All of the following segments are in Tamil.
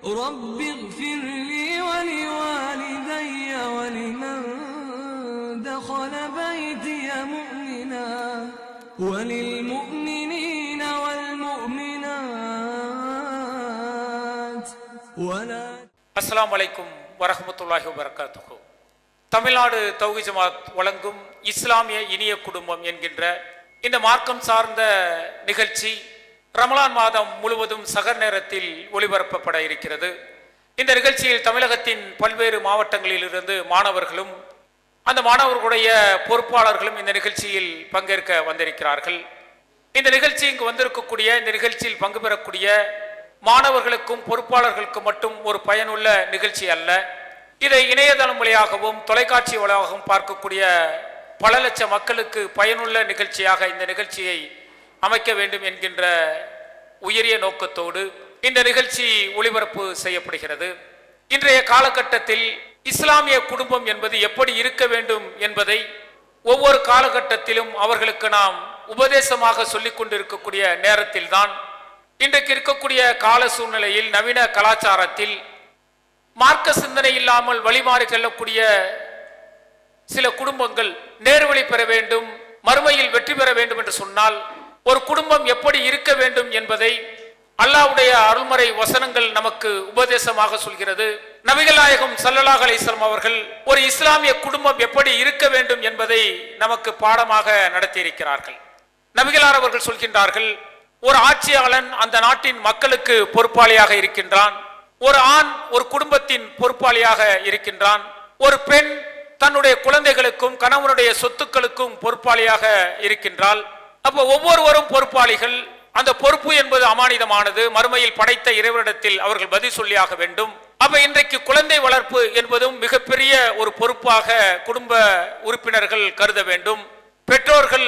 رب اغفر لي ولوالدي ولمن دخل بيتي مؤمنا وللمؤمنين والمؤمنات ولا அஸ்ஸலாமு அலைக்கும் வரஹ்மத்துல்லாஹி வபரகாத்துஹு தமிழ்நாடு தௌஹி ஜமாத் வழங்கும் இஸ்லாமிய இனிய குடும்பம் என்கின்ற இந்த மார்க்கம் சார்ந்த நிகழ்ச்சி ரமலான் மாதம் முழுவதும் சகர் நேரத்தில் ஒளிபரப்பப்பட இருக்கிறது. இந்த நிகழ்ச்சியில் தமிழகத்தின் பல்வேறு மாவட்டங்களில் இருந்து மாணவர்களும் அந்த மாணவர்களுடைய பொறுப்பாளர்களும் இந்த நிகழ்ச்சியில் பங்கேற்க வந்திருக்கிறார்கள். இந்த நிகழ்ச்சி இங்கு வந்திருக்கக்கூடிய இந்த நிகழ்ச்சியில் பங்கு பெறக்கூடிய மாணவர்களுக்கும் பொறுப்பாளர்களுக்கும் மட்டும் ஒரு பயனுள்ள நிகழ்ச்சி அல்ல. இதை இணையதளம் வழியாகவும் தொலைக்காட்சி வழியாகவும் பார்க்கக்கூடிய பல லட்சம் மக்களுக்கு பயனுள்ள நிகழ்ச்சியாக இந்த நிகழ்ச்சியை அமைக்க வேண்டும் என்கின்ற உயரிய நோக்கத்தோடு இந்த நிகழ்ச்சி ஒளிபரப்பு செய்யப்படுகிறது. இன்றைய காலகட்டத்தில் இஸ்லாமிய குடும்பம் என்பது எப்படி இருக்க வேண்டும் என்பதை ஒவ்வொரு காலகட்டத்திலும் அவர்களுக்கு நாம் உபதேசமாக சொல்லிக் கொண்டிருக்கக்கூடிய நேரத்தில்தான். இன்றைக்கு இருக்கக்கூடிய கால சூழ்நிலையில் நவீன கலாச்சாரத்தில் மார்க்க சிந்தனை இல்லாமல் வழிமாறி செல்லக்கூடிய சில குடும்பங்கள் நேர்வழி பெற வேண்டும் மறுமையில் வெற்றி பெற வேண்டும் என்று சொன்னால் ஒரு குடும்பம் எப்படி இருக்க வேண்டும் என்பதை அல்லாஹ்வுடைய அருள்மறை வசனங்கள் நமக்கு உபதேசமாக சொல்கிறது. நபிகள் நாயகம் அலிஸ்லாம் அவர்கள் ஒரு இஸ்லாமிய குடும்பம் எப்படி இருக்க வேண்டும் என்பதை நமக்கு பாடமாக நடத்தியிருக்கிறார்கள். நபிகளார் அவர்கள் சொல்கின்றார்கள் ஒரு ஆட்சியாளன் அந்த நாட்டின் மக்களுக்கு பொறுப்பாளியாக இருக்கின்றான் ஒரு ஆண் ஒரு குடும்பத்தின் பொறுப்பாளியாக இருக்கின்றான் ஒரு பெண் தன்னுடைய குழந்தைகளுக்கும் கணவனுடைய சொத்துக்களுக்கும் பொறுப்பாளியாக இருக்கின்றாள் அப்போ ஒவ்வொருவரும் பொறுப்பாளிகள். அந்த பொறுப்பு என்பது அமானிதமானது. மறுமையில் படைத்த இறைவரிடத்தில் அவர்கள் பதில் சொல்லியாக வேண்டும். அப்ப இன்றைக்கு குழந்தை வளர்ப்பு என்பதும் மிகப்பெரிய ஒரு பொறுப்பாக குடும்ப உறுப்பினர்கள் கருத வேண்டும். பெற்றோர்கள்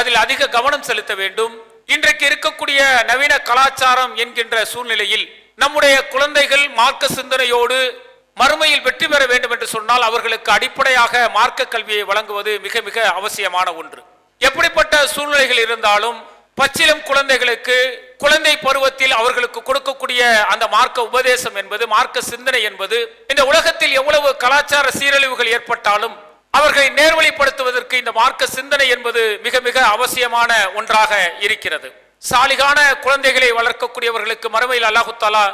அதில் அதிக கவனம் செலுத்த வேண்டும். இன்றைக்கு இருக்கக்கூடிய நவீன கலாச்சாரம் என்கின்ற சூழ்நிலையில் நம்முடைய குழந்தைகள் மார்க்க சிந்தனையோடு மறுமையில் வெற்றி பெற வேண்டும் என்று சொன்னால் அவர்களுக்கு அடிப்படையாக மார்க்க கல்வியை வழங்குவது மிக மிக அவசியமான ஒன்று. எப்படிப்பட்ட சூழ்நிலைகள் இருந்தாலும் பச்சிலம் குழந்தைகளுக்கு குழந்தை பருவத்தில் அவர்களுக்கு கொடுக்கக்கூடிய அந்த மார்க்க உபதேசம் என்பது மார்க்க சிந்தனை என்பது இந்த உலகத்தில் எவ்வளவு கலாச்சார சீரழிவுகள் ஏற்பட்டாலும் அவர்களை நேர்வழிப்படுத்துவதற்கு இந்த மார்க்க சிந்தனை என்பது மிக மிக அவசியமான ஒன்றாக இருக்கிறது. சாலிகான குழந்தைகளை வளர்க்கக்கூடியவர்களுக்கு மறுமையில் அல்லாஹுத்தாலா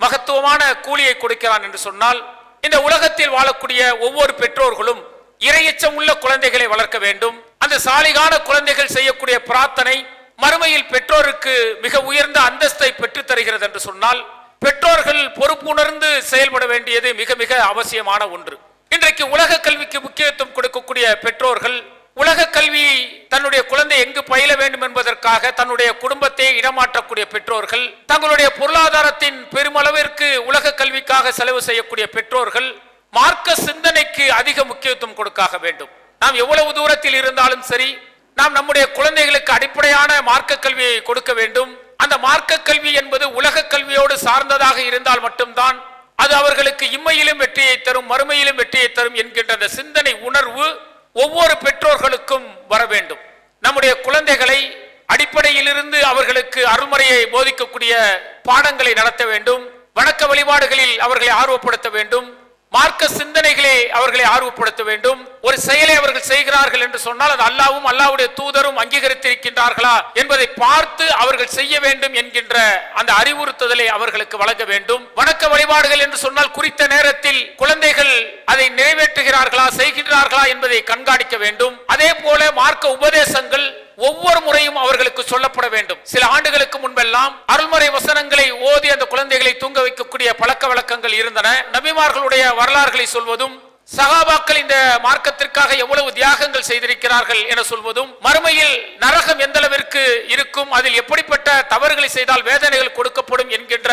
மகத்துவமான கூலியை கொடுக்கிறான் என்று சொன்னால் இந்த உலகத்தில் வாழக்கூடிய ஒவ்வொரு பெற்றோர்களும் இரையச்சம் உள்ள குழந்தைகளை வளர்க்க வேண்டும். அந்த சாலிகான குழந்தைகள் செய்யக்கூடிய பிரார்த்தனை மறுமையில் பெற்றோருக்கு மிக உயர்ந்த அந்தஸ்தை பெற்றுத் தருகிறது என்று சொன்னால் பெற்றோர்கள் பொறுப்புணர்ந்து செயல்பட வேண்டியது மிக மிக அவசியமான ஒன்று. இன்றைக்கு உலக கல்விக்கு முக்கியத்துவம் கொடுக்கக்கூடிய பெற்றோர்கள் உலக கல்வி தன்னுடைய குழந்தை எங்கு பயில வேண்டும் என்பதற்காக தன்னுடைய குடும்பத்தை இடமாற்றக்கூடிய பெற்றோர்கள் தங்களுடைய பொருளாதாரத்தின் பெருமளவிற்கு உலக கல்விக்காக செலவு செய்யக்கூடிய பெற்றோர்கள் மார்க்க சிந்தனைக்கு அதிக முக்கியத்துவம் கொடுக்காக வேண்டும். நாம் எவ்வளவு தூரத்தில் இருந்தாலும் சரி நாம் நம்முடைய குழந்தைகளுக்கு அடிப்படையான மார்க்க கல்வியை கொடுக்க வேண்டும். அந்த மார்க்க கல்வி என்பது உலக கல்வியோடு சார்ந்ததாக இருந்தால் மட்டும்தான் அது அவர்களுக்கு இம்மையிலும் வெற்றியை தரும் மறுமையிலும் வெற்றியை தரும் என்கின்ற அந்த சிந்தனை உணர்வு ஒவ்வொரு பெற்றோர்களுக்கும் வர வேண்டும். நம்முடைய குழந்தைகளை அடிப்படையிலிருந்து அவர்களுக்கு அருள்முறையை போதிக்கக்கூடிய பாடங்களை நடத்த வேண்டும். வணக்க வழிபாடுகளில் அவர்களை ஆர்வப்படுத்த வேண்டும். மார்க்க சிந்தனைகளை அவர்களை ஆர்வப்படுத்த வேண்டும். ஒரு செயலை அவர்கள் செய்கிறார்கள் என்று சொன்னால் அது அல்லாவும் அல்லாவுடைய தூதரும் அங்கீகரித்திருக்கின்றார்களா என்பதை பார்த்து அவர்கள் செய்ய வேண்டும் என்கின்ற அந்த அறிவுறுத்துதலை அவர்களுக்கு வழங்க வேண்டும். வணக்க வழிபாடுகள் என்று சொன்னால் குறித்த நேரத்தில் குழந்தைகள் அதை நிறைவேற்றுகிறார்களா செய்கின்றார்களா என்பதை கண்காணிக்க வேண்டும். அதே போல மார்க்க உபதேசங்கள் ஒவ்வொரு முறையும் அவர்களுக்கு சொல்லப்பட வேண்டும். சில ஆண்டுகளுக்கு முன்பெல்லாம் அருள்முறை வசனங்களை ஓதி அந்த குழந்தைகளை தூங்க வைக்கக்கூடிய பழக்க வழக்கங்கள் இருந்தன. நபிமார்களுடைய வரலாறுகளை சொல்வதும் சகாபாக்கள் இந்த மார்க்கத்திற்காக எவ்வளவு தியாகங்கள் செய்திருக்கிறார்கள் என சொல்வதும் மறுமையில் நரகம் எந்த அளவிற்கு இருக்கும் அதில் எப்படிப்பட்ட தவறுகளை செய்தால் வேதனைகள் கொடுக்கப்படும் என்கின்ற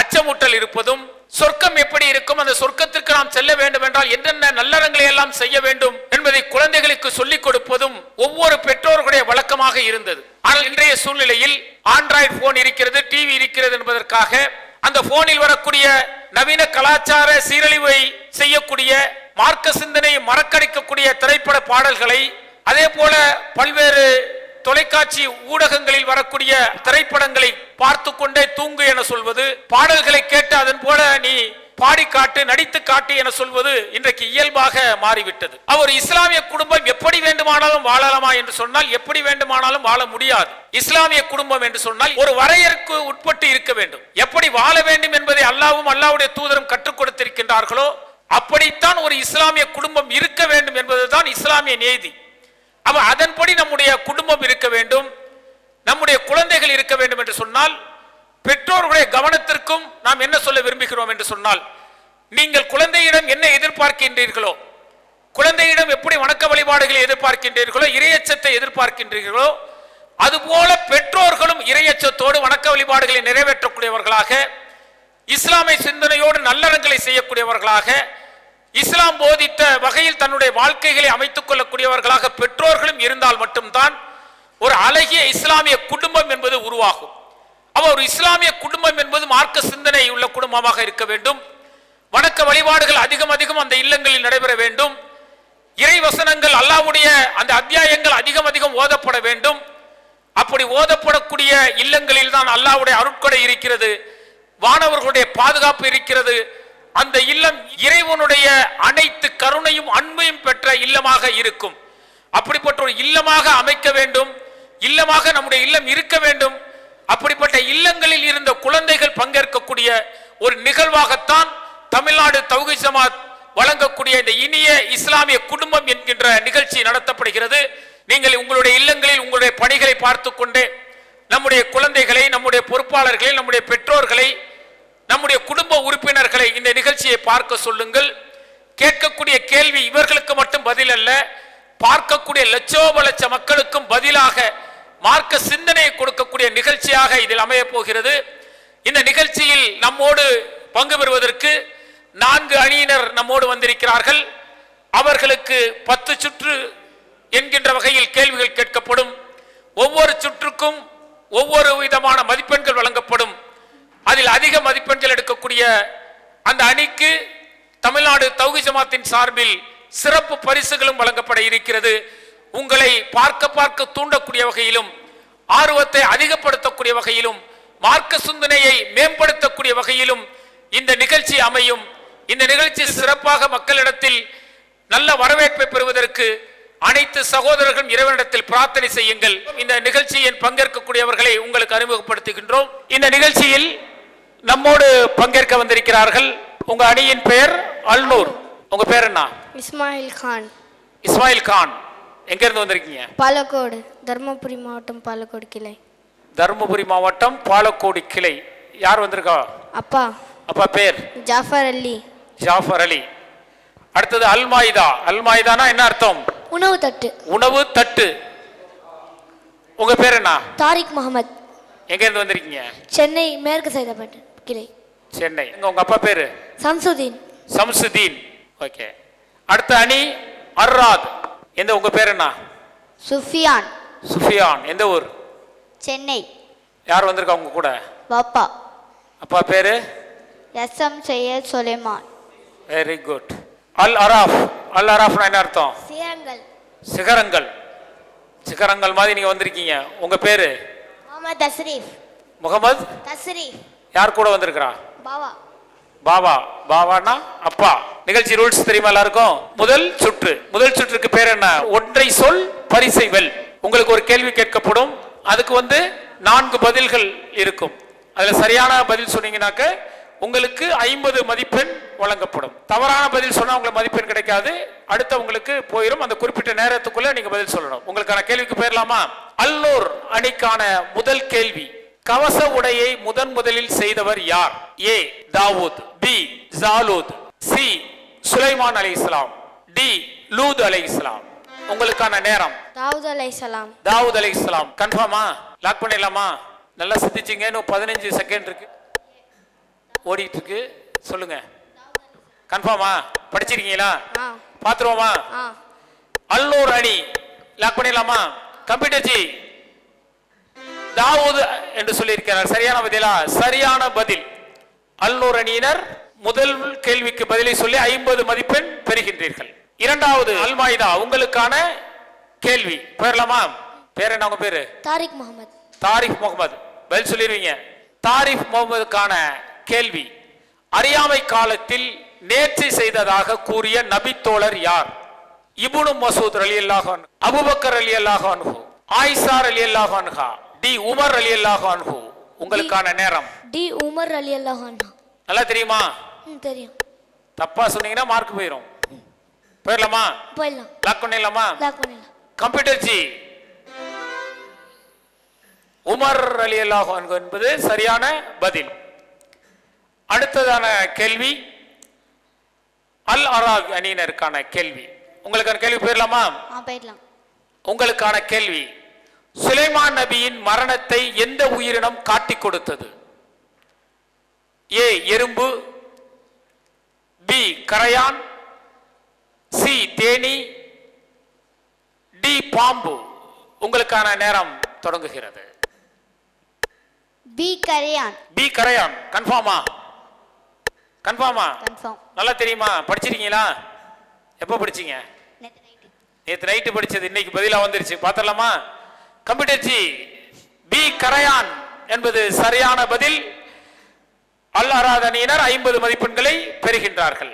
அச்சமூட்டல் இருப்பதும் சொர்க்கம் எப்படி இருக்கும்? அந்த சொர்க்கத்திற்கு நாம் செல்ல வேண்டும் என்றால் என்னென்ன நல்லறங்களை எல்லாம் செய்ய வேண்டும் என்பதை குழந்தைகளுக்கு சொல்லிக் கொடுப்பதும் ஒவ்வொரு பெற்றோர்களுடைய வழக்கமாக இருந்தது. ஆனால் இன்றைய சூழ்நிலையில் ஆண்ட்ராய்டு போன் இருக்கிறது டிவி இருக்கிறது என்பதற்காக அந்த போனில் வரக்கூடிய நவீன கலாச்சார சீரழிவை செய்யக்கூடிய மார்க்க சிந்தனையை மறக்கடிக்கக்கூடிய திரைப்பட பாடல்களை அதே போல பல்வேறு தொலைக்காட்சி ஊடகங்களில் வரக்கூடிய திரைப்படங்களை பார்த்து கொண்டே தூங்கு என சொல்வது பாடல்களை கேட்டு அதன் போல நீ பாடி காட்டு நடித்து காட்டு என சொல்வது இன்றைக்கு இயல்பாக மாறிவிட்டது. அவர் இஸ்லாமிய குடும்பம் எப்படி வேண்டுமானாலும் வாழலாமா என்று சொன்னால் எப்படி வேண்டுமானாலும் வாழ முடியாது. இஸ்லாமிய குடும்பம் என்று சொன்னால் ஒரு வரையறுக்கு உட்பட்டு இருக்க வேண்டும். எப்படி வாழ வேண்டும் என்பதை அல்லாவும் அல்லாவுடைய தூதரும் கற்றுக் கொடுத்திருக்கின்றார்களோ அப்படித்தான் ஒரு இஸ்லாமிய குடும்பம் இருக்க வேண்டும் என்பதுதான் இஸ்லாமிய நீதி. அப்ப அதன்படி நம்முடைய குடும்பம் இருக்க வேண்டும் நம்முடைய குழந்தைகள் இருக்க வேண்டும் என்று சொன்னால் பெற்றோர்களுடைய கவனத்திற்கும் நாம் என்ன சொல்ல விரும்புகிறோம் என்று சொன்னால் நீங்கள் குழந்தையிடம் என்ன எதிர்பார்க்கின்றீர்களோ குழந்தையிடம் எப்படி வணக்க வழிபாடுகளை எதிர்பார்க்கின்றீர்களோ இரையச்சத்தை எதிர்பார்க்கின்றீர்களோ அதுபோல பெற்றோர்களும் இரையச்சத்தோடு வணக்க வழிபாடுகளை நிறைவேற்றக்கூடியவர்களாக இஸ்லாமிய சிந்தனையோடு நல்லறங்களை செய்யக்கூடியவர்களாக இஸ்லாம் போதித்த வகையில் தன்னுடைய வாழ்க்கைகளை அமைத்துக் கொள்ளக்கூடியவர்களாக பெற்றோர்களும் இருந்தால் மட்டும்தான் ஒரு அழகிய இஸ்லாமிய குடும்பம் என்பது உருவாகும். அவ ஒரு இஸ்லாமிய குடும்பம் என்பது மார்க்க சிந்தனை உள்ள குடும்பமாக இருக்க வேண்டும். வணக்க வழிபாடுகள் அதிகம் அதிகம் அந்த இல்லங்களில் நடைபெற வேண்டும். இறை வசனங்கள் அல்லாவுடைய அந்த அத்தியாயங்கள் அதிகம் அதிகம் ஓதப்பட வேண்டும். அப்படி ஓதப்படக்கூடிய இல்லங்களில் தான் அல்லாவுடைய அருட்கொடை இருக்கிறது. வானவர்களுடைய பாதுகாப்பு இருக்கிறது. அந்த இல்லம் இறைவனுடைய அனைத்து கருணையும் அன்பையும் பெற்ற இல்லமாக இருக்கும். அப்படிப்பட்ட ஒரு இல்லமாக அமைக்க வேண்டும். இல்லமாக நம்முடைய இல்லம் இருக்க வேண்டும். அப்படிப்பட்ட இல்லங்களில் இருந்த குழந்தைகள் பங்கேற்கக்கூடிய ஒரு நிகழ்வாகத்தான் தமிழ்நாடு தௌகை சமாத் வழங்கக்கூடிய இந்த இனிய இஸ்லாமிய குடும்பம் என்கின்ற நிகழ்ச்சி நடத்தப்படுகிறது. நீங்கள் உங்களுடைய இல்லங்களில் உங்களுடைய பணிகளை பார்த்து கொண்டு நம்முடைய குழந்தைகளை நம்முடைய பொறுப்பாளர்களை நம்முடைய பெற்றோர்களை நம்முடைய குடும்ப உறுப்பினர்களை இந்த நிகழ்ச்சியை பார்க்க சொல்லுங்கள். கேட்கக்கூடிய கேள்வி இவர்களுக்கு மட்டும் பதில் அல்ல பார்க்கக்கூடிய லட்சோப லட்ச மக்களுக்கும் பதிலாக மார்க்க சிந்தனையை கொடுக்கக்கூடிய நிகழ்ச்சியாக இதில் அமைய போகிறது. இந்த நிகழ்ச்சியில் நம்மோடு பங்கு பெறுவதற்கு நான்கு அணியினர் நம்மோடு வந்திருக்கிறார்கள். அவர்களுக்கு பத்து சுற்று என்கின்ற வகையில் கேள்விகள் கேட்கப்படும். ஒவ்வொரு சுற்றுக்கும் ஒவ்வொரு விதமான மதிப்பெண்கள் வழங்கப்படும். அதில் அதிக மதிப்பெண்கள் எடுக்கக்கூடிய அந்த அணிக்கு தமிழ்நாடு தௌஹி ஜமாத்தின் சார்பில் சிறப்பு பரிசுகளும் வழங்கப்பட இருக்கிறது. உங்களை பார்க்க பார்க்க தூண்டக்கூடிய வகையிலும் ஆர்வத்தை அதிகப்படுத்தக்கூடிய வகையிலும் மார்க்க சிந்தனையை மேம்படுத்தக்கூடிய வகையிலும் இந்த நிகழ்ச்சி அமையும். இந்த நிகழ்ச்சி சிறப்பாக மக்களிடத்தில் நல்ல வரவேற்பை பெறுவதற்கு அனைத்து சகோதரர்களும் இறைவனிடத்தில் பிரார்த்தனை செய்யுங்கள். இந்த நிகழ்ச்சியில் பங்கேற்கக்கூடியவர்களை உங்களுக்கு அறிமுகப்படுத்துகின்றோம். இந்த நிகழ்ச்சியில் நம்மோடு பங்கேற்க வந்திருக்கிறார்கள் உங்க அணியின் பெயர் அல்னூர் உங்க பேர் என்ன? இஸ்மாயில் கான். இஸ்மாயில் கான். எங்க இருந்து வந்திருக்கீங்க? பாலக்கோடு தருமபுரி மாவட்டம் பாலக்கோடு கிளை. தருமபுரி மாவட்டம் பாலக்கோடு கிளை. யார் வந்திருக்கா? அப்பா. அப்பா பேர்? ஜாஃபர் அலி. ஜாஃபர் அலி. அடுத்தது அல்மாயிதா. அல்மாயிதானா என்ன அர்த்தம்? உணவு தட்டு. உணவு தட்டு. உங்க பேர் என்ன? தாரிக் முகமது. எங்க இருந்து வந்திருக்கீங்க? சென்னை மேற்கு சைதாப்பேட்டை. கிளை சென்னை. எங்க உங்க அப்பா பேரு? சம்சுதீன். சம்சுதீன். ஓகே. அடுத்த அணி அர்ராத். எந்த உங்க பேர் என்ன? சுஃபியான். சுஃபியான். எந்த ஊர்? சென்னை. யார் வந்திருக்கா உங்க கூட? பாப்பா அப்பா பேரு? S. M. Syed Sulaiman. Very good Al Araf. அல் அராஃப்னா என்ன அர்த்தம்? சியங்கள் சிகரங்கள். சிகரங்கள் மாதிரி நீங்க வந்திருக்கீங்க. உங்க பேரு? முகமது தஸ்ரீஃப் முகமது? தஸ்ரீஃப் யார் கூட வந்திருக்கிறா? பாவா. பாபா பாபானா அப்பா. நிகழ்ச்சி ரூல்ஸ் தெரியுமா எல்லாருக்கும்? முதல் சுற்று. முதல் சுற்றுக்கு பேர் என்ன? ஒன்றை சொல் பரிசை வெல். உங்களுக்கு ஒரு கேள்வி கேட்கப்படும். அதுக்கு வந்து நான்கு பதில்கள் இருக்கும். அதுல சரியான பதில் சொன்னீங்கன்னாக்க உங்களுக்கு ஐம்பது மதிப்பெண் வழங்கப்படும். தவறான பதில் சொன்னா உங்களுக்கு மதிப்பெண் கிடைக்காது. அடுத்த உங்களுக்கு போயிடும் அந்த குறிப்பிட்ட நேரத்துக்குள்ள நீங்க பதில் சொல்லணும். உங்களுக்கான கேள்விக்கு போயிடலாமா அல்லூர் அணிக்கான முதல் கேள்வி. கவச உடையை முதன் முதலில் செய்தவர் யார்? A. Dawood B. Jalut C. Sulaiman அலை இஸ்லாம் டி. லூத் அலை இஸ்லாம் உங்களுக்கான நேரம். தாவூத் அலைசலாம் தாவூத் அலை இஸ்லாம் கன்ஃபார்மா? லாக் பண்ணிடலாமா? நல்லா சிந்திச்சிங்க. இன்னும் பதினஞ்சு செகண்ட் இருக்கு. ஓடிட்டு இருக்கு சொல்லுங்க. கன்ஃபார்மா? படிச்சிருக்கீங்களா? பாத்துருவோமா அல்லூர் அணி. லாக் பண்ணிடலாமா? Computer G. தாவூது என்று சொல்லியிருக்கிறார். சரியான பதிலா? சரியான பதில். அல்லூர் அணியினர் முதல் கேள்விக்கு பதிலை சொல்லி ஐம்பது மதிப்பெண் பெறுகின்றீர்கள். இரண்டாவது அல்மாயிதா உங்களுக்கான கேள்வி. போயிடலாமா பேர் என்ன உங்க பேரு? தாரிக் முகமது. தாரிஃப் முகமது. பதில் சொல்லிடுவீங்க. தாரிஃப் முகமதுக்கான கேள்வி. அறியாமை காலத்தில் நேர்ச்சி செய்ததாக கூறிய நபித்தோழர் யார்? இப்னு மசூத் அலி அல்லாஹ் அபுபக்கர் அலி அல்லாஹ் அன்ஹு ஆயிஷார் அலி அல்லாஹ் அன்ஹா. டி உமர் அலி அல்லாஹ் அன்ஹு உங்களுக்கான நேரம். டி உமர் அலி அல்லாஹான் நல்லா தெரியுமா? தெரியும். தப்பா சொன்னீங்கன்னா மார்க் போயிடும் போயிடலாமா? போயிடலாம். லாக் பண்ணிடலாமா? லாக் பண்ணிடலாம். கம்ப்யூட்டர் ஜி உமர் அலி அல்லாஹ் அன்ஹு என்பது சரியான பதில். அடுத்ததான கேள்வி. அல் அராக் அணியினருக்கான கேள்வி. உங்களுக்கான கேள்வி போயிடலாமா? போயிடலாம். உங்களுக்கான கேள்வி. சுலைமான் நபியின் மரணத்தை எந்த உயிரினம் காட்டிக் கொடுத்தது? ஏ எறும்பு பி கரையான் சி தேனி டி பாம்பு. உங்களுக்கான நேரம் தொடங்குகிறது. பி கரையான். பி கரையான். கன்ஃபார்மா? கன்ஃபார்மா? நல்லா தெரியுமா? படிச்சிருக்கீங்களா? எப்போ படிச்சீங்க? நேத்து நைட்டு. படிச்சது. இன்னைக்கு பதிலா வந்துருச்சு. பார்த்தலாமா கம்ப்யூட்டர் ஜி பி கரையான் என்பது சரியான பதில். அல் அராத் அணியினர் ஐம்பது மதிப்பெண்களை பெறுகின்றார்கள்.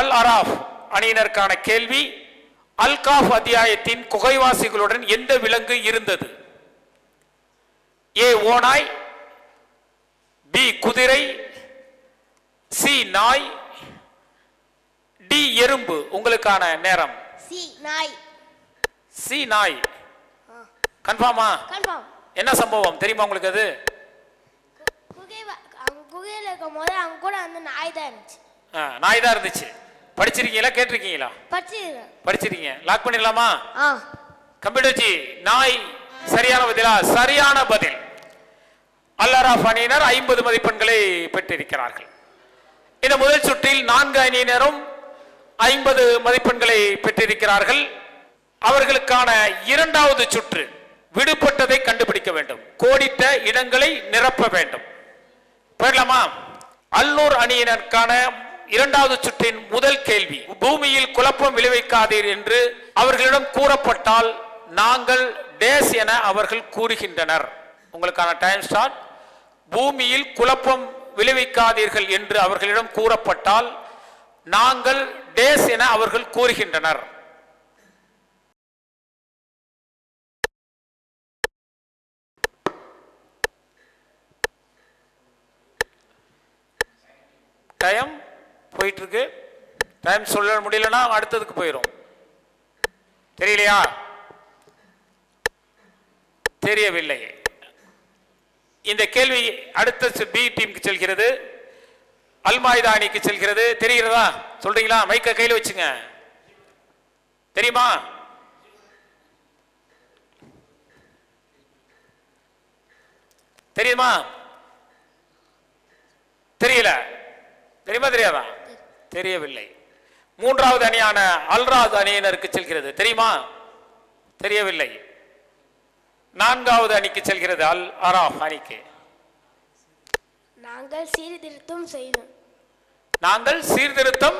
அல் அராஃப் அணியினருக்கான கேள்வி அல் காஃப் அத்தியாயத்தின் குகைவாசிகளுடன் எந்த விலங்கு இருந்தது? ஏ ஓனாய் பி குதிரை சி நாய் டி எறும்பு. உங்களுக்கான நேரம். சி நாய். சி நாய். கன்ஃபார்ம் என்ன சம்பவம்? தெரியுமா உங்களுக்கு அது? குகையில் இருக்கும் போது அவங்க கூட வந்து நாய் தான் இருந்துச்சு. ஆ, நாய் தான் இருந்துச்சு. படிச்சிருக்கீங்களா? கேட்டிருக்கீங்களா? படிச்சிருக்கீங்க. லாக் பண்ணிடலாமா? ஆ. கம்ப்யூட்டர் ஜி நாய் சரியான பதிலா சரியான பதில். அல்லராஃப் அணியினர் ஐம்பது மதிப்பெண்களை பெற்றிருக்கிறார்கள். இந்த முதல் சுற்றில் நான்கு அணியினரும் ஐம்பது மதிப்பெண்களை பெற்றிருக்கிறார்கள். அவர்களுக்கான இரண்டாவது சுற்று விடுபட்டதை கண்டுபிடிக்க வேண்டும். கோடிட்ட இடங்களை நிரப்ப வேண்டும். போயிடலாமா? அல்லூர் அணியினருக்கான இரண்டாவது சுற்றின் முதல் கேள்வி பூமியில் குழப்பம் விளைவிக்காதீர் என்று அவர்களிடம் கூறப்பட்டால் நாங்கள் டேஸ் என அவர்கள் கூறுகின்றனர். உங்களுக்கான டைம் ஸ்டார்ட். பூமியில் குழப்பம் விளைவிக்காதீர்கள் என்று அவர்களிடம் கூறப்பட்டால் நாங்கள் டேஸ் என அவர்கள் கூறுகின்றனர். டைம் போயிட்டு இருக்கு டைம் சொல்ல முடியலன்னா அடுத்ததுக்கு போயிடும் தெரியலையா? தெரியவில்லை. இந்த கேள்வி அடுத்த பி டீமுக்கு செல்கிறது. அல்மாயுதா அணிக்கு செல்கிறது. தெரிகிறதா? சொல்றீங்களா? மைக்க கையில் வச்சுங்க. தெரியுமா? தெரியுமா? தெரியல. தெரியுமா தெரியாதா? தெரியவில்லை. மூன்றாவது அணியான அல்ராத் அணியினருக்கு செல்கிறது. தெரியுமா? தெரியவில்லை. நான்காவது அணிக்கு செல்கிறது அல் அராஃப் அணிக்கு. நாங்கள் சீர்திருத்தம் செய்தோம். நாங்கள் சீர்திருத்தம்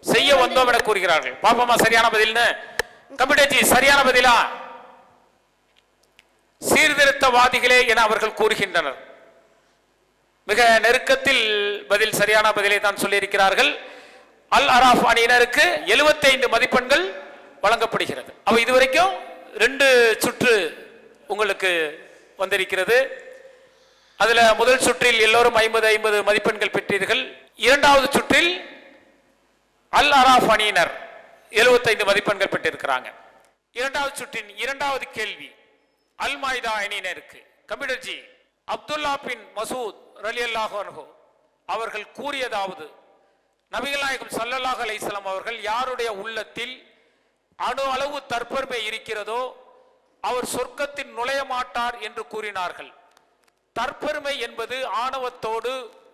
செய்ய வந்தோம் என கூறுகிறார்கள். பாப்போமா சரியான பதில்னு? கம்ப்யூட்டர் ஜி சரியான பதிலா? சீர்திருத்தவாதிகளே என அவர்கள் கூறுகின்றனர். மிக நெருக்கத்தில் பதில் சரியான பதிலை தான் சொல்லியிருக்கிறார்கள். அல் அராஃப் அணியினருக்கு 75 மதிப்பெண்கள் வழங்கப்படுகிறது. அப்போ இதுவரைக்கும் ரெண்டு சுற்று உங்களுக்கு வந்திருக்கிறது. அதில் முதல் சுற்றில் எல்லோரும் ஐம்பது ஐம்பது மதிப்பெண்கள் பெற்றீர்கள். இரண்டாவது சுற்றில் அல் அராஃப் அணியினர் 75 மதிப்பெண்கள் பெற்றிருக்கிறாங்க. இரண்டாவது சுற்றின் இரண்டாவது கேள்வி அல் மாய்தா அணியினருக்கு. கம்ப்யூட்டர் ஜி அப்துல்லா பின் மசூத் ரலியல்லாஹு அவர்கள் கூறியதாவது நபிகள் நாயகம் ஸல்லல்லாஹு அவர்கள் யாருடைய உள்ளத்தில் அணு அளவு தற்பெருமை இருக்கிறதோ அவர் சொர்க்கத்தில் நுழைய மாட்டார் என்று கூறினார்கள். தற்பெருமை என்பது ஆணவத்தோடு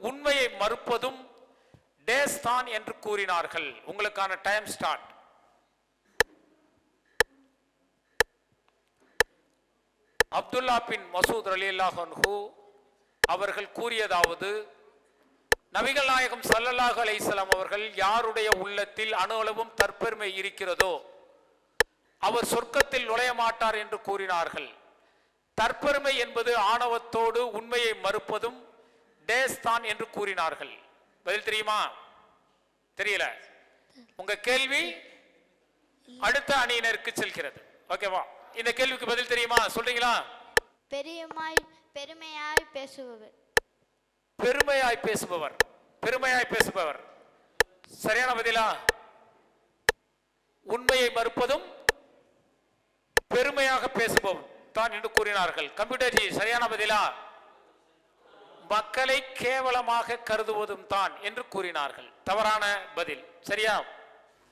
உண்மையை மறுப்பதும் டேஸ் தான் என்று கூறினார்கள். உங்களுக்கான டைம் ஸ்டார்ட். அப்துல்லா பின் மசூத் ரலியல்லாஹு ஹூ அவர்கள் கூறியதாவது நபிகள் நாயகம் சல்லல்லாஹ் அலைஹி அவர்கள் யாருடைய உள்ளத்தில் அணு அளவும் தற்பெருமை இருக்கிறதோ அவர் சொர்க்கத்தில் நுழைய மாட்டார் என்று கூறினார்கள். தற்பெருமை என்பது ஆணவத்தோடு உண்மையை மறுப்பதும் டேஸ் தான் என்று கூறினார்கள். பதில் தெரியுமா? தெரியல. உங்க கேள்வி அடுத்த அணியினருக்கு செல்கிறது. ஓகேவா? இந்த கேள்விக்கு பதில் தெரியுமா? சொல்றீங்களா? பெரியமாய் பெருமையாய் பேசுபவர். பெருமையாய் பேசுபவர். பெருமையாய் பேசுபவர். சரியான பதிலா? உண்மையை மறுப்பதும் பெருமையாக பேசுபவர் தான் என்று கூறினார்கள். கம்ப்யூட்டர் ஜி சரியான பதிலா? மக்களை கேவலமாக கருதுவதும் தான் என்று கூறினார்கள். தவறான பதில். சரியா?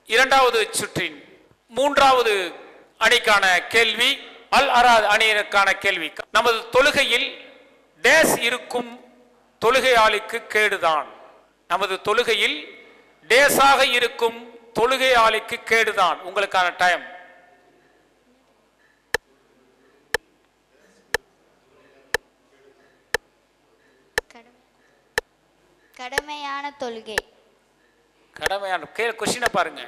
இரண்டாவது சுற்றின் மூன்றாவது அணிக்கான கேள்வி. அல் அராத் அணியினருக்கான கேள்வி. நமது தொழுகையில் டேஸ் இருக்கும் தொழுகையாளிக்கு கேடுதான். நமது தொழுகையில் டேஸாக இருக்கும் தொழுகையாளிக்கு கேடுதான். உங்களுக்கான டைம் கடமையான தொழுகை. கடமையான கே கொஸ்டினை பாருங்க.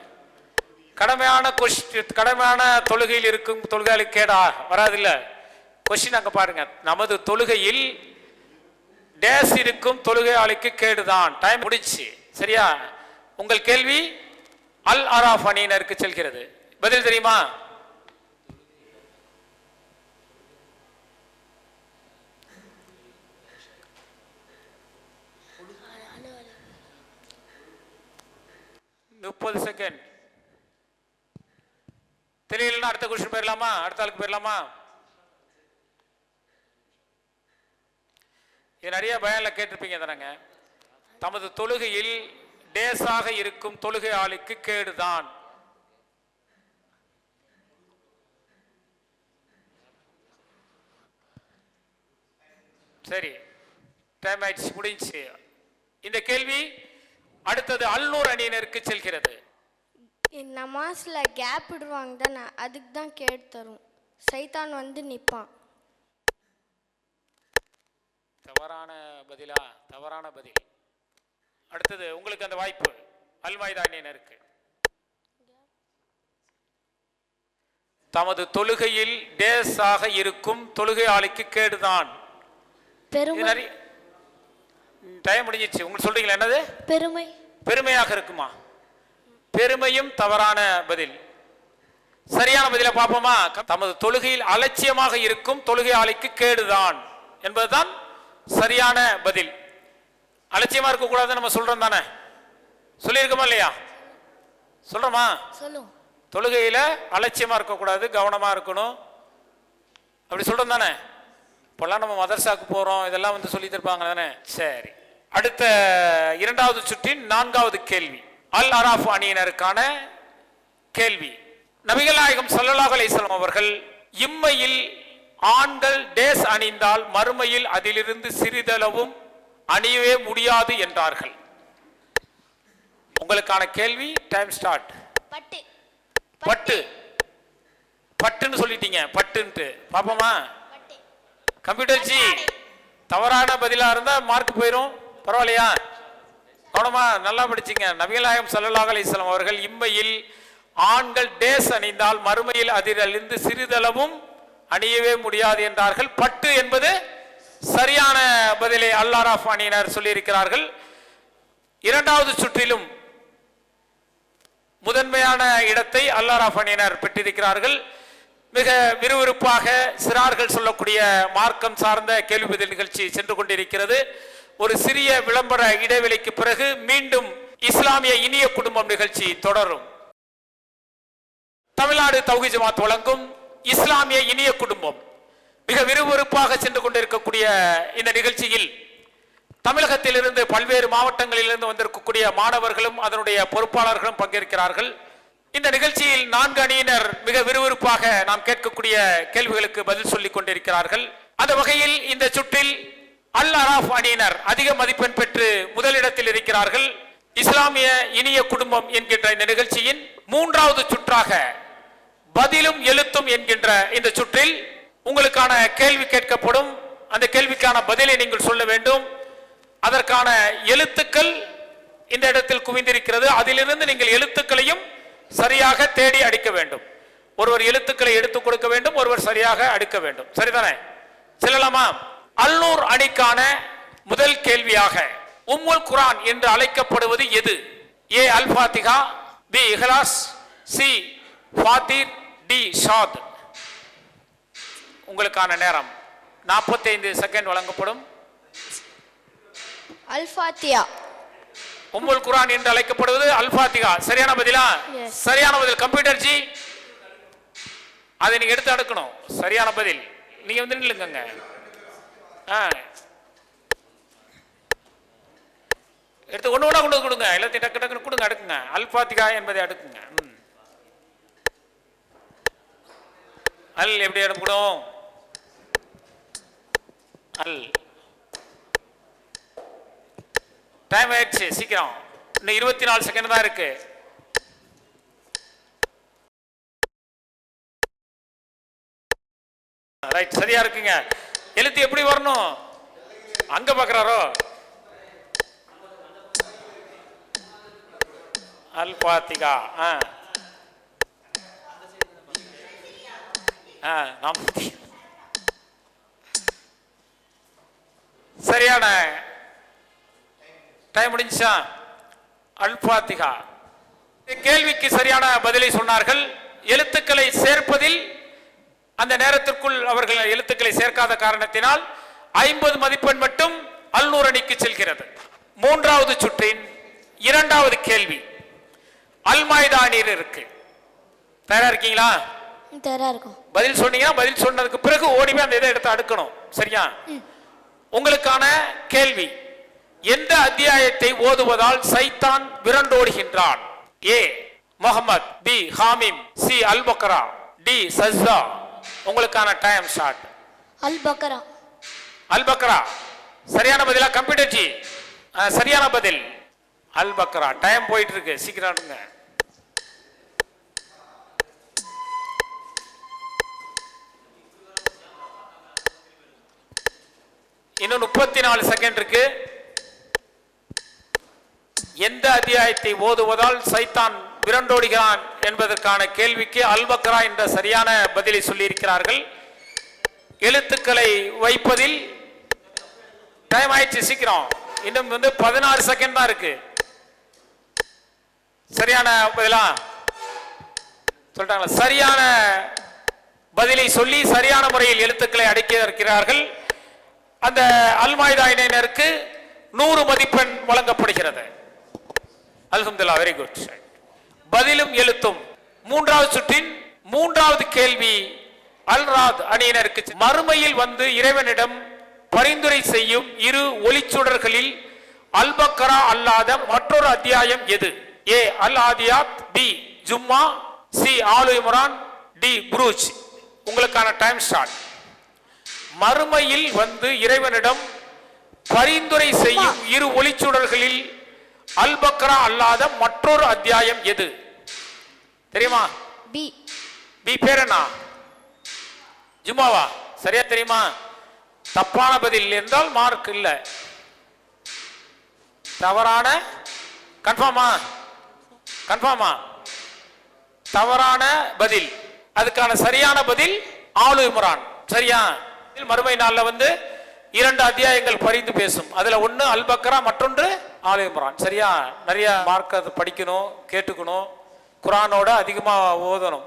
கடமையான கொஸ்டின் கடமையான தொழுகையில் இருக்கும் தொழுகைகளுக்கு கேடா வராதில்ல? கொஸ்டின் அங்கே பாருங்க. நமது தொழுகையில் டேஸ் இருக்கும் தொழுகையாளிக்கு கேடுதான். டைம் முடிச்சு சரியா? உங்கள் கேள்வி அல் அராஃப் அணியினருக்கு செல்கிறது. பதில் தெரியுமா? முப்பது செகண்ட் தெரியலன்னா அடுத்த கொஸ்டின் போயிடலாமா அடுத்த ஆளுக்கு போயிடலாமா இது நிறைய பயனில் கேட்டிருப்பீங்க தானங்க. தமது தொழுகையில் டேஸாக இருக்கும் தொழுகை ஆளுக்கு கேடுதான். சரி டைம் ஆயிடுச்சு முடிஞ்சுச்சு. இந்த கேள்வி அடுத்தது அல்நூறு அணியினருக்கு செல்கிறது. நமாஸில் கேப் விடுவாங்க தானே அதுக்கு தான் கேட்டு தரும். சைத்தான் வந்து நிற்பான். தவறான பதிலா? தவறான பதில். அடுத்தது உங்களுக்கு அந்த வாய்ப்பு. அல்மாய்தானியனருக்கு தமது தொழுகையில் டேஸாக இருக்கும் தொழுகை ஆளுக்கு கேடுதான். டைம் முடிஞ்சிச்சு. உங்களுக்கு சொல்றீங்களா என்னது? பெருமை. பெருமையாக இருக்குமா? பெருமையும் தவறான பதில். சரியான பதிலை பார்ப்போமா? தமது தொழுகையில் அலட்சியமாக இருக்கும் தொழுகை ஆளுக்கு கேடுதான் என்பதுதான் சரியான பதில். அலட்சியமா இருக்க கூடாதுன்னு நம்ம சொல்றோம் தானே? சொல்லியிருக்கோமா இல்லையா? சொல்றோமா? தொழுகையில அலட்சியமா இருக்கக்கூடாது கவனமா இருக்கணும். அப்படி சொல்றோம் தானே? இப்பெல்லாம் நம்ம மதர்சாக்கு போறோம் இதெல்லாம் வந்து சொல்லி தருப்பாங்க தானே? சரி. அடுத்த இரண்டாவது சுற்றின் நான்காவது கேள்வி. அல் அராஃப் அணியினருக்கான கேள்வி. நபிகள் நாயகம் ஸல்லல்லாஹு அலைஹி வஸல்லம் அவர்கள் இம்மையில் ஆண்கள் டேஸ் அணிந்தால் மறுமையில் அதிலிருந்து சிறிதளவும் அணியவே முடியாது என்றார்கள். உங்களுக்கான கேள்வி டைம் ஸ்டார்ட் பட்டு. பட்டு. பட்டுன்னு சொல்லிட்டீங்க. பட்டுன்ட்டு. பாப்போமா? கம்ப்யூட்டர் ஜி தவறான பதிலா இருந்தா மார்க் போயிரும். பரவாயில்லையா? கவனமா நல்லா படிச்சுங்க. நபிகளாயம் சல்லாஹ் அலிஸ்லாம் அவர்கள் இம்மையில் ஆண்கள் டேஸ் அணிந்தால் மறுமையில் அதிலிருந்து சிறிதளவும் அணியவே முடியாது என்றார்கள். பட்டு என்பது சரியான பதிலை அல்லாராஃப் அணியினர் சொல்லியிருக்கிறார்கள். இரண்டாவது சுற்றிலும் முதன்மையான இடத்தை அல்லாராஃப் அணியினர் பெற்றிருக்கிறார்கள். மிக விறுவிறுப்பாக சிறார்கள் சொல்லக்கூடிய மார்க்கம் சார்ந்த கேள்வி பதில் நிகழ்ச்சி சென்று கொண்டிருக்கிறது. ஒரு சிறிய விளம்பர இடைவெளிக்கு பிறகு மீண்டும் இஸ்லாமிய இனிய குடும்பம் நிகழ்ச்சி தொடரும். தமிழ்நாடு தௌஹி ஜமாத் வழங்கும் இஸ்லாமிய இனிய குடும்பம். மிக விறுவிறுப்பாக சென்று கொண்டிருக்கக்கூடிய இந்த நிகழ்ச்சியில் தமிழகத்திலிருந்து பல்வேறு மாவட்டங்களிலிருந்து வந்திருக்கக்கூடிய மாணவர்களும் அதனுடைய பொறுப்பாளர்களும் பங்கேற்கிறார்கள். இந்த நிகழ்ச்சியில் நான்கு அணியினர் மிக விறுவிறுப்பாக நாம் கேட்கக்கூடிய கேள்விகளுக்கு பதில் சொல்லிக் கொண்டிருக்கிறார்கள். அந்த வகையில் இந்த சுற்றில் அல் அராஃப் அணியினர் அதிக மதிப்பெண் பெற்று முதலிடத்தில் இருக்கிறார்கள். இஸ்லாமிய இனிய குடும்பம் என்கின்ற இந்த நிகழ்ச்சியின் மூன்றாவது சுற்றாக பதிலும் எழுத்தும் என்கின்ற இந்த சுற்றில் உங்களுக்கான கேள்வி கேட்கப்படும். அந்த கேள்விக்கான பதிலை நீங்கள் சொல்ல வேண்டும். அதற்கான எழுத்துக்கள் இந்த இடத்தில் குவிந்திருக்கிறது. அதிலிருந்து நீங்கள் எழுத்துக்களையும் சரியாக தேடி அடிக்க வேண்டும். ஒருவர் எழுத்துக்களை எடுத்துக் கொடுக்க வேண்டும் ஒருவர் சரியாக அடுக்க வேண்டும். சரிதானே? செல்லலாமா? அல்லூர் அணிக்கான முதல் கேள்வியாக உம்முல் குரான் என்று அழைக்கப்படுவது எது? ஏ அல் ஃபாத்திகா பி இஹ்லாஸ் சி ஃபாத்திர் டி ஷாத். உங்களுக்கான நேரம். 45 செகண்ட் வழங்கப்படும். அல்ஃபாத்தியா. உம்முல் குரான் என்று அழைக்கப்படுவது அல் ஃபாத்திகா சரியான பதிலா. சரியான பதில். கம்ப்யூட்டர் ஜி? அதை நீங்க எடுத்து அடுக்கணும் சரியான பதில். நீங்க வந்து நில்லுங்க எடுத்து ஒன்று ஒன்றா கொண்டு கொடுங்க. எல்லாத்தையும் டக்கு டக்குன்னு கொடுங்க அடுக்குங்க. அல்பாத்திகா என்பதை அடுக்குங்க. ம். அல் எப்படி அனுப்பிடும் அல். டைம் ஆயிடுச்சு சீக்கிரம். இன்னும் இருபத்தி நாலு செகண்ட் தான் இருக்கு. ரைட் சரியா இருக்குங்க. எழுத்து எப்படி வரணும்? அங்க பாக்குறாரோ? அல் பாத்திகா ஆ ஆ சரியான டைம் முடிஞ்சா அல்பாத்திகா. கேள்விக்கு சரியான பதிலை சொன்னார்கள். எழுத்துக்களை சேர்ப்பதில் அந்த நேரத்திற்குள் அவர்கள் எழுத்துக்களை சேர்க்காத காரணத்தினால் ஐம்பது மதிப்பெண் மட்டும் அல்நூர் அணிக்கு செல்கிறது. மூன்றாவது சுற்றின் இரண்டாவது கேள்வி. அல்மாய்தா நீர் இருக்கு. தயாரா இருக்கீங்களா? இருக்கும். பதில் சொன்னீங்கன்னா பதில் சொன்னதுக்கு பிறகு ஓடி போய் அந்த இதை எடுத்து அடுக்கணும். சரியா? உங்களுக்கான கேள்வி. எந்த அத்தியாயத்தை ஓதுவதால் சைத்தான் விரண்டோடுகின்றான்? A Mohammed B ஹாமிம் C Al Bhakra D சஸ்தா உங்களுக்கான டைம் ஷார்ட் அல் பக்கரா அல் பக்ரா சரியான பதிலா? கம்ப்யூட்டர் ஜி சரியான பதில். அல் பக்ரா டைம் போயிட்டு இருக்கு சீக்கிரம் அடுங்க இன்னும் முப்பத்தி நாலு செகண்ட் இருக்கு. எந்த அத்தியாயத்தை ஓதுவதால் சைத்தான் விரண்டோடுகிறான்? என்பதற்கான கேள்விக்கு அல்பக்ரா என்ற சரியான பதிலை சொல்லியிருக்கிறார்கள். எழுத்துக்களை வைப்பதில் டைம் ஆயிடுச்சு சீக்கிரம். இன்னும் வந்து பதினாறு செகண்ட் தான் இருக்கு. சரியான பதிலா? சொல்லிட்டாங்களா சரியான பதிலை சொல்லி சரியான முறையில் எழுத்துக்களை அடக்கி இருக்கிறார்கள். அந்த அல்மாயுதா இணையினருக்கு நூறு மதிப்பெண் வழங்கப்படுகிறது. அல்ஹம்துல்லா வெரி குட் பதிலும் எழுத்தும். மூன்றாவது சுற்றின் மூன்றாவது கேள்வி அல்ராத் அணியினருக்கு மறுமையில் வந்து இறைவனிடம் பரிந்துரை செய்யும் இரு ஒளிச்சுடர்களில் அல்பக்கரா அல்லாத மற்றொரு அத்தியாயம் எது? A Al ஆதியாத் B Jumma C ஆலு இம்ரான் டி புரூஜ். உங்களுக்கான டைம் ஸ்டார்ட். மறுமையில் வந்து இறைவனிடம் பரிந்துரை செய்யும் இரு ஒளிச்சுடர்களில் அல் பக்ரா அல்லாத மற்றொரு அத்தியாயம் எது? தெரியுமா? பி பி பேர் என்ன? ஜும்மாவா? சரியா தெரியுமா? தப்பான பதில் என்றால் மார்க் இல்ல. தவறான கன்ஃபார்மா கன்ஃபார்மா தவறான பதில். அதுக்கான சரியான பதில் ஆளு இம்ரான். சரியா? மறுமை நாள்ல வந்து இரண்டு அத்தியாயங்கள் பரிந்து பேசும். அதுல ஒண்ணு அல்பக்ரா மற்றொன்று ஆலு இம்ரான். சரியா? நிறைய மார்க் அது படிக்கணும் கேட்டுக்கணும். குரானோட அதிகமாக ஓதணும்.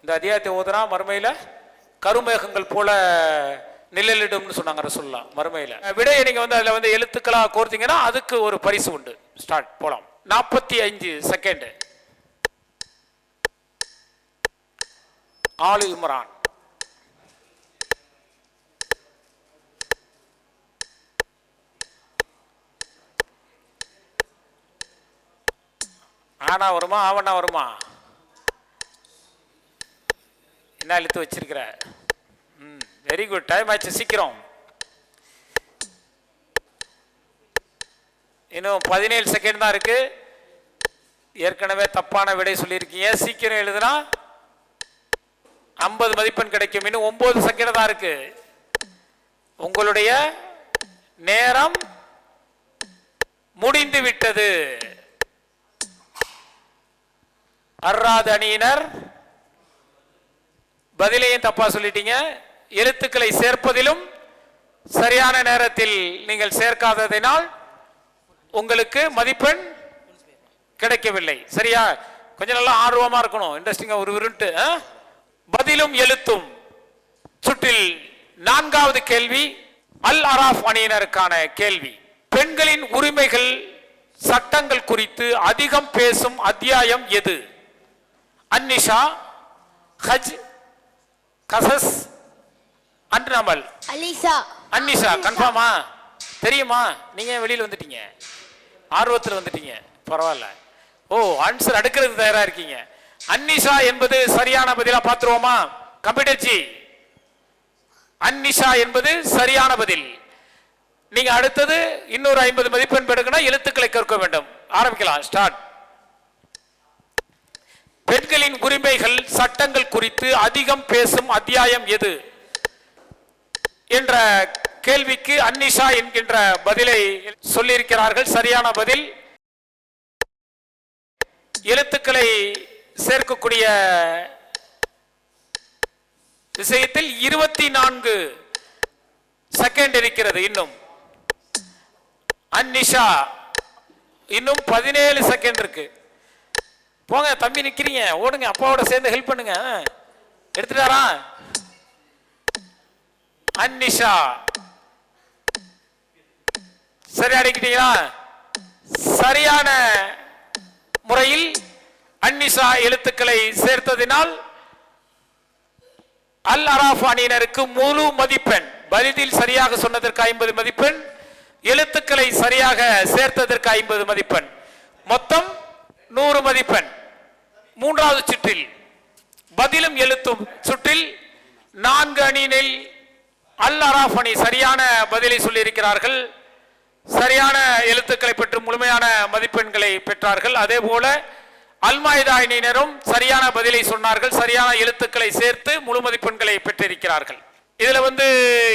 இந்த அத்தியாயத்தை ஓதுனா மறுமையில கருமேகங்கள் போல நிழலிடும்னு சொன்னாங்க ரசுல்லா மறுமையில. விடையை நீங்க வந்து அதுல வந்து எழுத்துக்களா கோர்த்தீங்கன்னா அதுக்கு ஒரு பரிசு உண்டு. ஸ்டார்ட் போலாம். நாற்பத்தி அஞ்சு செகண்ட் ஆலு இம்ரான். ஆனா வருமா ஆவண்ணா வருமா? என்ன இழுத்து வச்சிருக்கிற? ம் வெரி குட் டைம் ஆச்சு சீக்கிரம். இன்னும் பதினேழு செகண்ட் தான் இருக்கு. ஏற்கனவே தப்பான விடை சொல்லியிருக்கீங்க. சீக்கிரம் எழுதுனா ஐம்பது மதிப்பெண் கிடைக்கும். இன்னும் ஒன்பது செகண்ட் தான் இருக்கு. உங்களுடைய நேரம் முடிந்து விட்டது அர்ராத் அணியினர் பதிலையும் தப்பா சொல்லிட்டீங்க. எழுத்துக்களை சேர்ப்பதிலும் சரியான நேரத்தில் நீங்கள் சேர்க்காததினால் உங்களுக்கு மதிப்பெண் கிடைக்கவில்லை. சரியா? கொஞ்சம் நல்லா ஆர்வமா இருக்கணும். இன்ட்ரெஸ்டிங்கா ஒரு விருட்டு ஆ? பதிலும் எழுத்தும். சுற்றில் நான்காவது கேள்வி அல் அராஃப் அணியினருக்கான கேள்வி. பெண்களின் உரிமைகள் சட்டங்கள் குறித்து அதிகம் பேசும் அத்தியாயம் எது? அன்னிஷா ஹஜ் கசஸ் அன்ரமல் அலிசா அன்னிஷா கன்ஃபார்மா? தெரியுமா? நீங்க வெளியில வந்துட்டீங்க? ஆர்வத்தில் வந்துட்டீங்க. பரவாயில்ல. ஓ ஆன்சர் அடுக்கிறது தயாரா இருக்கீங்க. அன்னிஷா என்பது சரியான பதிலா பார்த்துருவோமா? Computer G. அன்னிஷா என்பது சரியான பதில். நீங்க அடுத்தது இன்னொரு ஐம்பது மதிப்பெண் பெறுக்கணும் எழுத்துக்களை கற்க வேண்டும். ஆரம்பிக்கலாம். ஸ்டார்ட். பெண்களின் உரிமைகள் சட்டங்கள் குறித்து அதிகம் பேசும் அத்தியாயம் எது? என்ற கேள்விக்கு அன்னிஷா என்கின்ற பதிலை சொல்லியிருக்கிறார்கள். சரியான பதில். எழுத்துக்களை சேர்க்கக்கூடிய விஷயத்தில் இருபத்தி நான்கு செகண்ட் இருக்கிறது இன்னும். அன்னிஷா இன்னும் பதினேழு செகண்ட் இருக்கு. போங்க தம்பி நிக்கிறீங்க. ஓடுங்க அப்பாவோட சேர்ந்து ஹெல்ப் பண்ணுங்க. எடுத்துட்டாரா? அன்னிஷா. சரி அடைக்கிட்டீங்களா? சரியான முறையில் அன்னிஷா எழுத்துக்களை சேர்த்ததினால் அல் அராஃப் அணியினருக்கு முழு மதிப்பெண் பதிலில் சரியாக சொன்னதற்கு ஐம்பது மதிப்பெண் எழுத்துக்களை சரியாக சேர்த்ததற்கு ஐம்பது மதிப்பெண். மொத்தம் நூறு மதிப்பெண். மூன்றாவது சுற்றில் பதிலும் எழுத்தும் சுற்றில் நான்கு அணியினில் அல் அராஃப் அணி சரியான பதிலை சொல்லியிருக்கிறார்கள். சரியான எழுத்துக்களை பெற்று முழுமையான மதிப்பெண்களை பெற்றார்கள். அதே போல அல்மாயுதா அணியினரும் சரியான பதிலை சொன்னார்கள். சரியான எழுத்துக்களை சேர்த்து முழு மதிப்பெண்களை பெற்றிருக்கிறார்கள். இதுல வந்து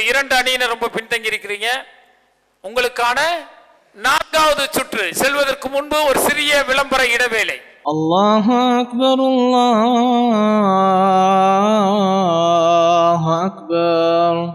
இரண்டு அணியினர் ரொம்ப பின்தங்கி இருக்கிறீங்க உங்களுக்கான நான்காவது சுற்று செல்வதற்கு முன்பு ஒரு சிறிய விளம்பர இடைவேளை. அல்லாஹ் அக்பர் அல்லாஹ் அக்பர்.